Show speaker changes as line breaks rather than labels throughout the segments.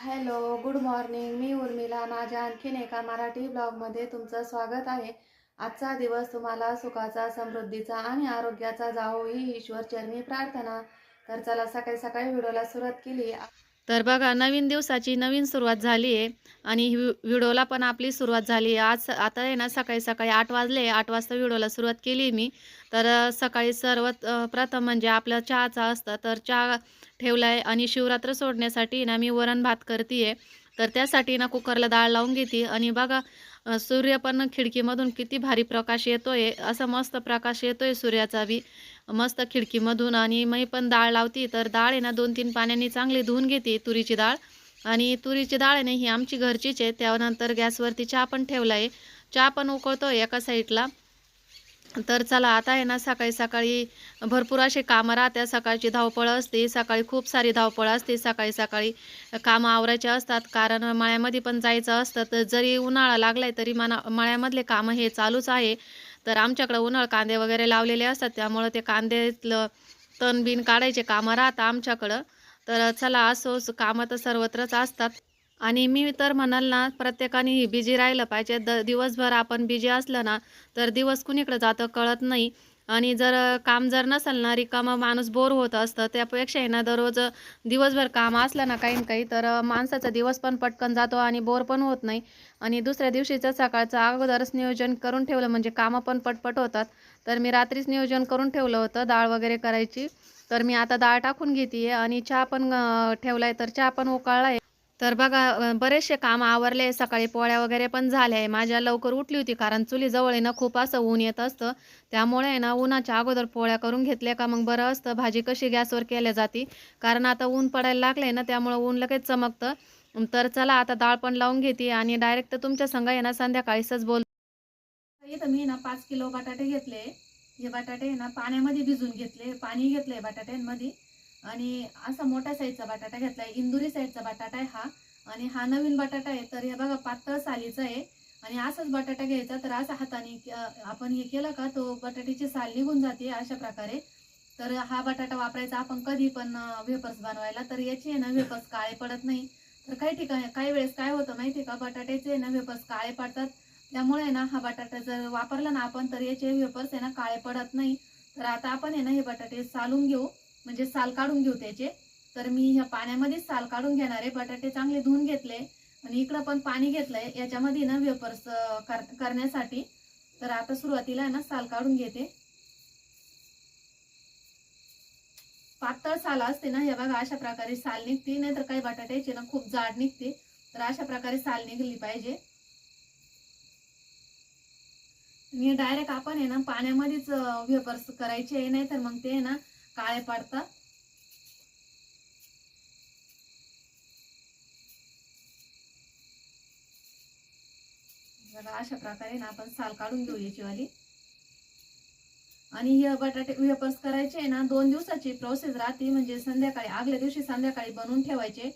Hello good morning. मी उर्मिला. माझ्या आणखीन एका मराठी ब्लॉगमध्ये तुमचं स्वागत आहे. आजचा दिवस तुम्हाला सुखाचा समृद्धीचा आणि आरोग्याचा जावो ही ईश्वर चरणी प्रार्थना. तर चला सकाळी सकाळी व्हिडिओला सुरुवात केली.
तर बघा नवीन दिवसाची नवीन सुरुवात झाली आहे आणि व्हिडिओला पण आपली सुरुवात झाली आहे. आज आता आहे ना सकाळी सकाळी आठ वाजले आठ वाजता व्हिडिओला सुरुवात केली मी. तर सकाळी सर्वात प्रथम म्हणजे आपला चहाचा असतं. तर चहा ठेवला आहे आणि शिवरात्र सोडण्यासाठी ना मी वरण भात करते आहे तर त्यासाठी ना कुकरला डाळ लावून घेते. आणि बघा सूर्य पण खिडकीमधून किती भारी प्रकाश येतोय असा मस्त प्रकाश येतोय सूर्याचा बी. मस्त खिडकीमधून आणि मी पण डाळ लावती तर डाळ आहे ना दोन तीन पाण्याने चांगली धुवून घेते तुरीची डाळ. आणि तुरीची डाळ आहे ना ही आमची घरचीच आहे त्यानंतर गॅसवरती चहा पण ठेवला आहे चहा पण उकळतो एका साईडला. तर चला आता आहे ना सकाळी सकाळी भरपूर असे कामं राहत्या सकाळची धावपळ असते सकाळी खूप सारी धावपळ असते. सकाळी सकाळी कामं आवरायचे असतात. कारण मळ्यामध्ये पण जायचं असतं. तर जरी उन्हाळा लागलाय तरी मना मळ्यामधले कामं हे चालूच आहे. तर आमच्याकडं उन्हाळ कांदे वगैरे लावलेले असतात. त्यामुळं ते कांद्यातलं तणबिन काढायचे कामं राहतात आमच्याकडं. तर चला असोच कामं तर सर्वत्रच असतात. आणि मी तर म्हणाल ना प्रत्येकाने बिझी राहिलं पाहिजे. द दिवसभर आपण बिझी असलं ना तर दिवस कुणीकडं जातं कळत नाही. आणि जर काम जर नसेल ना रिकामं माणूस बोर होत असतं त्यापेक्षा आहे ना दररोज दिवसभर काम असलं ना काही ना काही तर माणसाचा दिवस पण पटकन जातो आणि बोर पण होत नाही. आणि दुसऱ्या दिवशीचं सकाळचं अगोदरच नियोजन करून ठेवलं म्हणजे कामं पण पटपट होतात. तर मी रात्रीच नियोजन करून ठेवलं होतं डाळ वगैरे करायची. तर मी आता डाळ टाकून घेते आणि चहा पण ठेवला आहे तर चहा पण उकाळला आहे तर बघा बरेचसे काम आवरले सकाळी पोळ्या वगैरे पण झाल्या आहे. माझ्या लवकर उठली होती कारण चुलीजवळ आहे ना खूप असं ऊन येत असतं. त्यामुळे आहे ना उन्हाच्या अगोदर पोळ्या करून घेतल्या का मग बरं असतं. भाजी कशी गॅसवर केल्या जाते? कारण आता ऊन पडायला लागले ना त्यामुळं ऊन लगेच चमकतं. तर चला आता डाळ पण लावून घेते आणि डायरेक्ट तुमच्या संघ आहे ना संध्याकाळीच बोल
इथं मी ना पाच किलो बटाटे घेतले. हे बटाटे ना पाण्यामध्ये भिजून घेतले. पाणी घेतले बटाट्यांमध्ये. आणि असा मोठ्या साईजचा बटाटा घेतलाय इंदुरी साईजचा बटाटा आहे हा. आणि हा नवीन बटाटा आहे तर हे बघा पातळ सालीचा आहे. आणि असाच बटाटा घ्यायचा तर असा हाताने आपण हे केलं का तो बटाट्याची साल निघून जाते अशा प्रकारे. तर हा बटाटा वापरायचा आपण कधी पण वेपर्स बनवायला. तर याचे आहे ना वेपर्स काळे पडत नाही. तर काही ठिकाणी काही वेळेस काय होतं माहिती का बटाट्याचे ना वेपर्स काळे पडतात. त्यामुळे आहे ना हा बटाटा जर वापरला ना आपण तर याचे वेपर्स आहे ना काळे पडत नाही. तर आता आपण आहे ना हे बटाटे सालून घेऊ. म्हणजे साल काढून घेऊ त्याचे. तर मी ह्या पाण्यामध्येच साल काढून घेणार आहे. बटाटे चांगले धुवून घेतले. आणि इकडं पण पाणी घेतलंय. याच्यामध्ये ना वेपर्स करण्यासाठी. तर आता सुरुवातीला ना साल काढून घेते. पातळ साल असते ना हे बघा अशा प्रकारे साल निघते. नाहीतर काही बटाट्याचे ना खूप जाड निघते. तर अशा प्रकारे साल निघली पाहिजे. आणि डायरेक्ट आपण आहे ना पाण्यामध्येच वेपर्स करायचे आहे. नाही तर मग ते ना काळे पडतात बघा अशा प्रकारे ना आपण साल काढून घेऊ याची वाली आणि हे बटाटे वेपर्स करायचे ना दोन दिवसाची प्रोसेस राहते. म्हणजे संध्याकाळी आगल्या दिवशी संध्याकाळी बनवून ठेवायचे.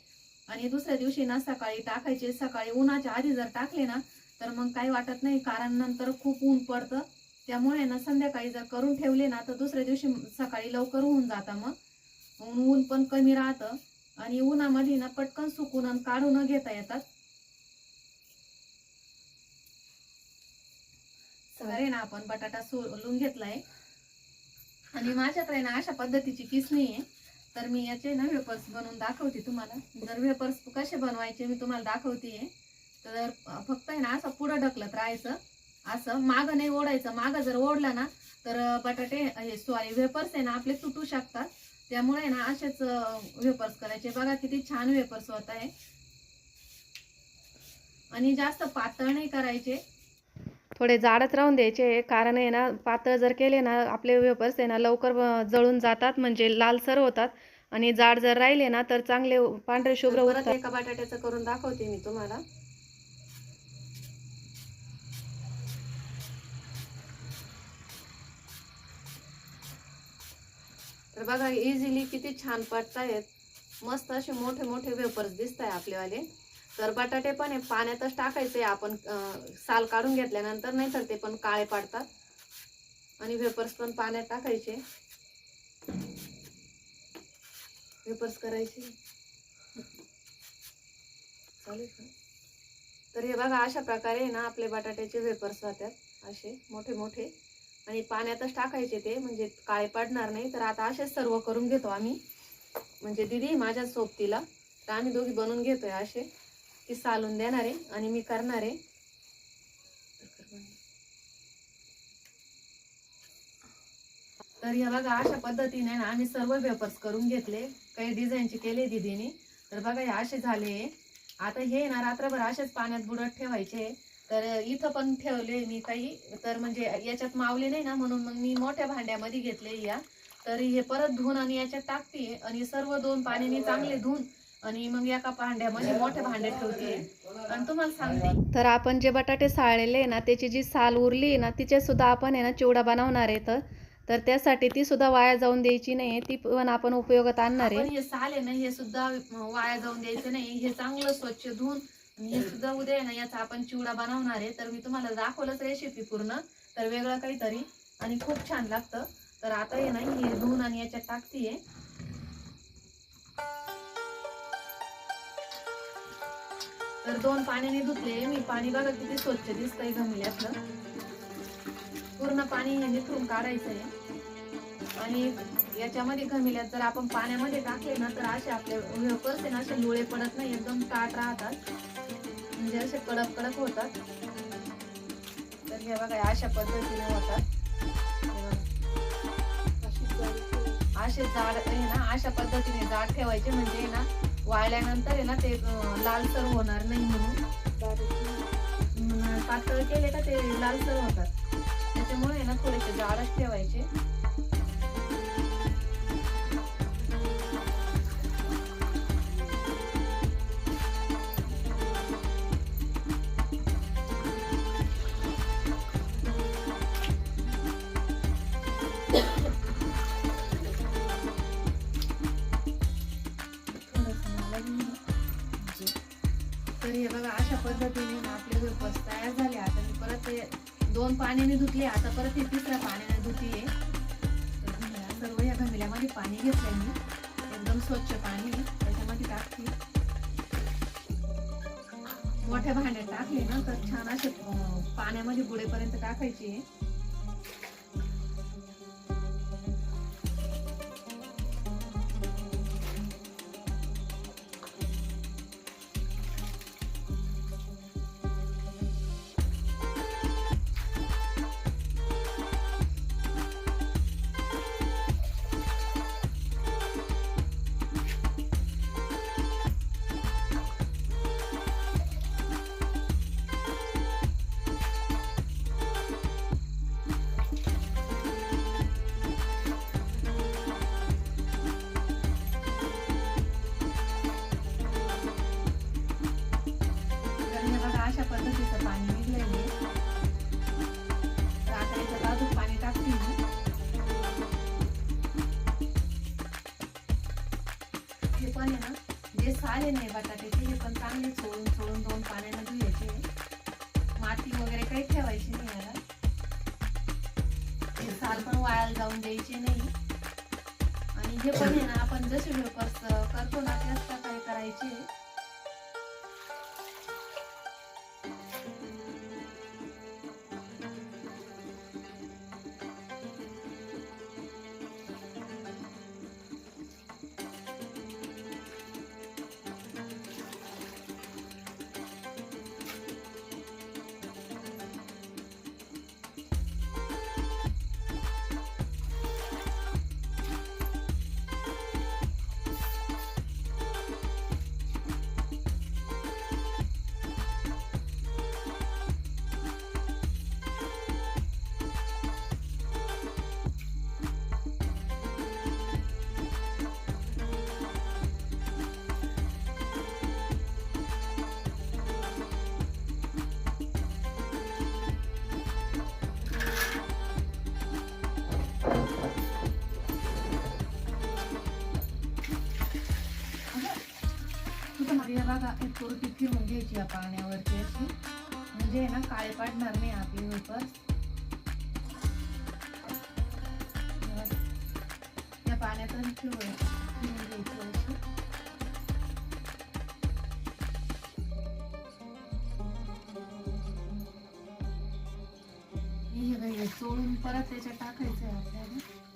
आणि दुसऱ्या दिवशी ना सकाळी टाकायचे. सकाळी उन्हाच्या आधी जर टाकले ना तर मग काही वाटत नाही कारण नंतर खूप ऊन पडतं. त्यामुळे ना संध्याकाळी जर करून ठेवले ना तर दुसऱ्या दिवशी सकाळी लवकर होऊन जातं मग. ऊन पण कमी राहतं आणि उन्हामध्ये ना पटकन सुकून आणि काढून घेता येतात. सगळे ना आपण बटाटा सोलून घेतलाय. आणि माझ्याकडे ना अशा पद्धतीची किसणी आहे तर मी याचे ना वेपर्स बनवून दाखवते तुम्हाला. जर वेपर्स कसे बनवायचे मी तुम्हाला दाखवते तर फक्त आहे ना असं पुढं ढकलत राहायचं. असं मागं नाही ओढायचं. मागं जर ओढलं ना तर बटाटे हे सॉरी वेपर्स आहे ना आपले तुटू शकतात. त्यामुळे ना असेच वेपर्स करायचे. बघा किती छान वेपर्स होत आहे. आणि जास्त पातळ नाही करायचे.
थोडे जाडच राहून द्यायचे कारण आहे ना पातळ जर केले ना आपले वेपर्स आहे ना लवकर जळून जातात म्हणजे लालसर होतात. आणि जाड जर राहिले ना तर चांगले पांढरे शुभ्र
एका बटाट्याचं करून दाखवते मी तुम्हाला. तर बघा इझिली किती छान पडतायत. मस्त असे मोठे मोठे वेपर्स दिसत आहे आपलेवाले तर बटाटे पण आहे पाण्यातच टाकायचे आपण साल काढून घेतल्यानंतर नाही तर ते पण काळे पाडतात. आणि वेपर्स पण पाण्यात टाकायचे. वेपर्स करायचे. चालेल का? तर हे बघा अशा प्रकारे ना आपले बटाट्याचे वेपर्स राहतात असे मोठे मोठे. आणि पाण्यातच टाकायचे ते म्हणजे काळे पडणार नाही. तर आता असेच सर्व करून घेतो आम्ही. म्हणजे दिदी माझ्या सोबतीला. तर आम्ही दोघी बनवून घेतोय असे. ती सालून देणार आहे आणि मी करणार. आहे तर हे बघा अशा पद्धतीने ना आम्ही सर्व पेपर्स करून घेतले. काही डिझाईनचे केले दिदीने. तर बघा हे असे झाले. आता हे ना रात्रभर असेच पाण्यात बुडत ठेवायचे. तर इथं पण ठेवले मी काही. तर म्हणजे याच्यात मावले नाही ना म्हणून मग मी मोठ्या भांड्यामध्ये घेतले या. तर हे परत धुवून आणि याच्यात टाकते. आणि सर्व दोन पाण्याने चांगले धुवून आणि मग एका भांड्यामध्ये मोठ्या भांड्यात ठेवते. आणि तुम्हाला सांगते.
तर आपण जे बटाटे साळलेले ना त्याची जी साल उरली ना तिचे सुद्धा आपण आहे ना चिवडा बनवणार आहे तर तर त्यासाठी ती सुद्धा वाया जाऊन द्यायची नाही. ती पण आपण उपयोगात आणणार आहे.
हे साल आहे ना हे सुद्धा वाया जाऊन द्यायचं नाही. हे चांगलं स्वच्छ धुवून हे सुद्धा उद्या आहे ना याचा आपण चिवडा बनवणार आहे. तर मी तुम्हाला दाखवलंच रेसिपी पूर्ण. तर वेगळं काहीतरी. आणि खूप छान लागतं. तर आता हे ना हे धुवून आणि याच्यात टाकतीये. तर दोन पाण्याने धुतले. मी पाणी बघा किती स्वच्छ दिसतंय घमिल्यातलं पूर्ण पाणी हे निथरून काढायचंय. आणि याच्यामध्ये घमिल्यात जर आपण पाण्यामध्ये टाकले ना तर असे आपले वेपर्स आहे ना असे लोळे पडत नाही एकदम ताट राहतात. म्हणजे असे कडक कडक होतात. तर हे बघा अशा पद्धतीने होतात. असे जाड आहे ना अशा पद्धतीने जाड ठेवायचे. म्हणजे आहे ना वाळल्यानंतर आहे ना ते लालसर होणार नाही म्हणून. पातळ केले का ते लालसर होतात. त्याच्यामुळे आहे ना थोडेसे जाडच ठेवायचे. थोडंसं म्हणजे तर हे बघा अशा पद्धतीने ना आपले पस तयार झाले आता मी परत ते दोन पाण्याने धुतले आता परत हे तिसऱ्या पाण्याने धुतीये. तर सर्व या घमिल्यामध्ये पाणी घेतलंय मी. एकदम स्वच्छ पाणी त्याच्यामध्ये टाकते. मोठ्या भांड्यात टाकले ना तर छान असे पाण्यामध्ये बुडेपर्यंत टाकायचे. जे नाही आहे बटाट्याचे हे पण चांगले चोळून चोळून दोन पाण्यानं धुयाचे माती वगैरे काही ठेवायची नाही याला. साल पण वाळायला जाऊन द्यायचे नाही. आणि हे पण आहे ना आपण जसे वेपर्स करतो ना त्याच प्रकारे करायचे. थोडीशी फिरून घ्यायची या पाण्यावरती अशी. म्हणजे ना काळे पाडणार नाही आपली वेफर्स या पाण्यात आणि फिरून फिरून घ्यायची अशी. हे परत त्याच्यात टाकायचं आपल्याला.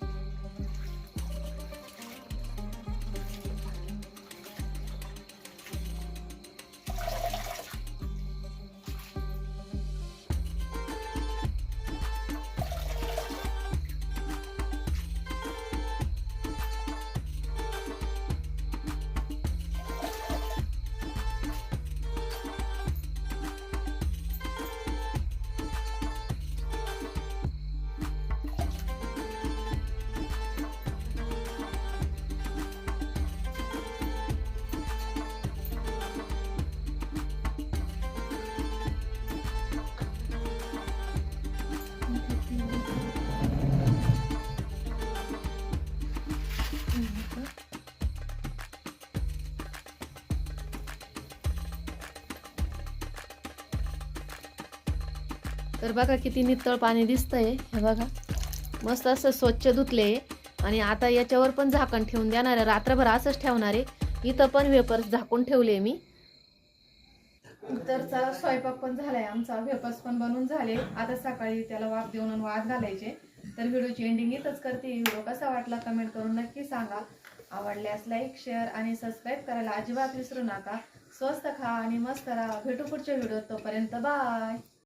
तर बघा किती नितळ पाणी दिसतंय. हे बघा. मस्त असं स्वच्छ धुतले. आणि आता याच्यावर पण झाकण ठेवून देणार आहे. रात्रभर असंच ठेवणार आहे. इथं पण वेपर्स झाकून ठेवले मी.
तर स्वयंपाक पण झालाय. आमचा वेपर्स पण बनवून झाले. आता सकाळी त्याला वाफ देऊन आणि वाद घालायचे. तर व्हिडिओची एंडिंग इथंच करते. व्हिडिओ कसा वाटला कमेंट करून नक्की सांगा. आवडल्यास लाईक शेअर आणि सबस्क्राईब करायला अजिबात विसरू नका. स्वस्त खा आणि मस्त राहा. भेटू पुढच्या व्हिडिओ तोपर्यंत बाय